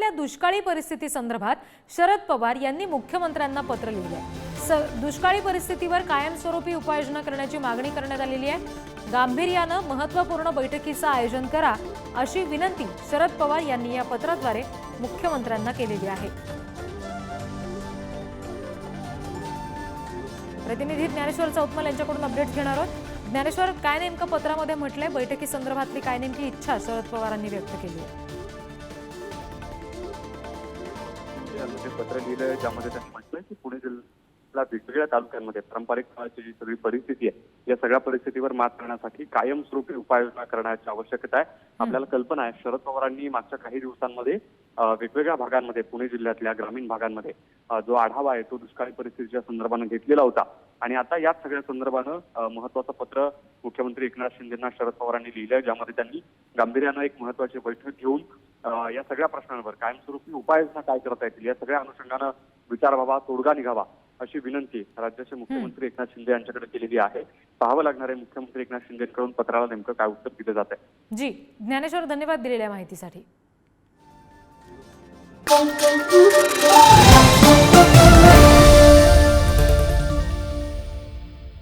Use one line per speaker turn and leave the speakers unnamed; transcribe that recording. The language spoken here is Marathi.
राज्यातल्या दुष्काळी परिस्थिती संदर्भात शरद पवार यांनी मुख्यमंत्र्यांना पत्र लिहिले स दुष्काळी परिस्थितीवर कायमस्वरूपी उपाययोजना करण्याची मागणी करण्यात आलेली आहे. गांभीर्यानं महत्त्वपूर्ण बैठकीचं आयोजन करा अशी विनंती शरद पवार यांनी या पत्राद्वारे मुख्यमंत्र्यांना केलेली आहे. प्रतिनिधी ज्ञानेश्वर चौतमल यांच्याकडून अपडेट घेणार आहोत. ज्ञानेश्वर काय नेमकं पत्रामध्ये म्हटलंय? बैठकी संदर्भातली काय नेमकी इच्छा शरद पवारांनी व्यक्त केली आहे
यामध्ये पत्र लिहिलंय ज्यामध्ये त्यांनी म्हटलंय की पुणे जिल्ह्याला वेगवेगळ्या तालुक्यांमध्ये पारंपरिक काळाची जी सगळी परिस्थिती आहे या सगळ्या परिस्थितीवर मात करण्यासाठी कायमस्वरूपी उपाययोजना करण्याची आवश्यकता आहे. आपल्याला कल्पना आहे शरद पवारांनी मागच्या काही दिवसांमध्ये वेगवेगळ्या भागांमध्ये पुणे जिल्ह्यातल्या ग्रामीण भागांमध्ये जो आढावा आहे तो दुष्काळी परिस्थितीच्या संदर्भानं घेतलेला होता. आणि आता याच सगळ्या संदर्भानं महत्वाचं पत्र मुख्यमंत्री एकनाथ शिंदेना शरद पवारांनी लिहिलंय ज्यामध्ये त्यांनी गांभीर्यानं एक महत्वाची बैठक घेऊन या सगळ्या प्रश्नांवर कायमस्वरूपी उपाययोजना काय करता येतील या सगळ्या अनुषंगानं विचार व्हावा तोडगा निघावा अशी विनंती राज्याचे मुख्यमंत्री एकनाथ शिंदे यांच्याकडे केलेली आहे. पाहावं लागणार आहे मुख्यमंत्री एकनाथ शिंदेकडून पत्राला नेमकं काय उत्तर दिलं जात आहे
जी ज्ञानेश्वर धन्यवाद दिलेल्या माहितीसाठी.